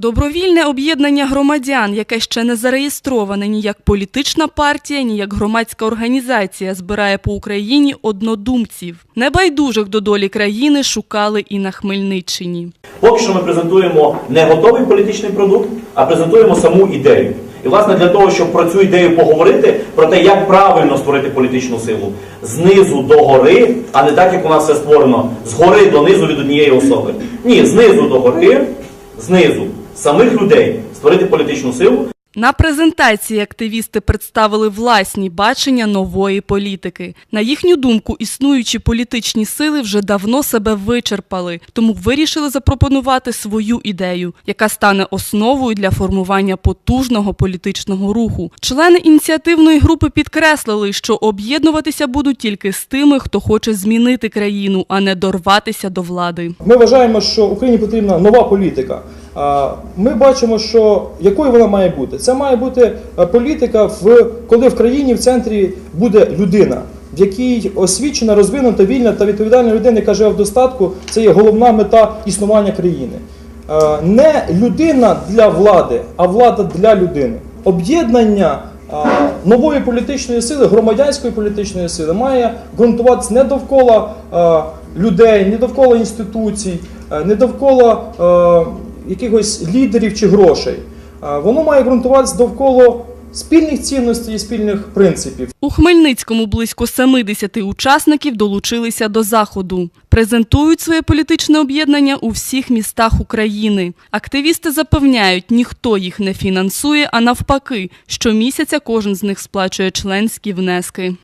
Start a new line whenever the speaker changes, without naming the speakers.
Добровільне об'єднання громадян, яке ще не зареєстроване ні як політична партія, ні як громадська організація, збирає по Україні однодумців. Небайдужих до долі країни шукали і на Хмельниччині.
Поки що ми презентуємо не готовий політичний продукт, а презентуємо саму ідею. І власне для того, щоб про цю ідею поговорити, про те, як правильно створити політичну силу, знизу до гори, а не так, як у нас все створено, згори до низу від однієї особи. Ні, знизу до гори, знизу самих людей створити політичну силу.
На презентації активісти представили власні бачення нової політики. На їхню думку, існуючі політичні сили вже давно себе вичерпали, тому вирішили запропонувати свою ідею, яка стане основою для формування потужного політичного руху. Члени ініціативної групи підкреслили, що об'єднуватися будуть тільки з тими, хто хоче змінити країну, а не дорватися до влади.
Ми вважаємо, що Україні потрібна нова політика. Ми бачимо, що якою вона має бути. Це має бути е, політика, в коли в країні в центрі буде людина, в якій освічена, розвинута, вільна та відповідальна людина, яка живе в достатку. Це є головна мета існування країни. Е, Не людина для влади, а влада для людини. Об'єднання нової політичної сили, громадянської політичної сили має ґрунтуватися не довкола людей, не довкола інституцій, е, не довкола е, якихось лідерів чи грошей. Воно має ґрунтуватися довкола спільних цінностей і спільних принципів.
У Хмельницькому близько 70 учасників долучилися до заходу. Презентують своє політичне об'єднання у всіх містах України. Активісти запевняють, ніхто їх не фінансує, а навпаки, щомісяця кожен з них сплачує членські внески.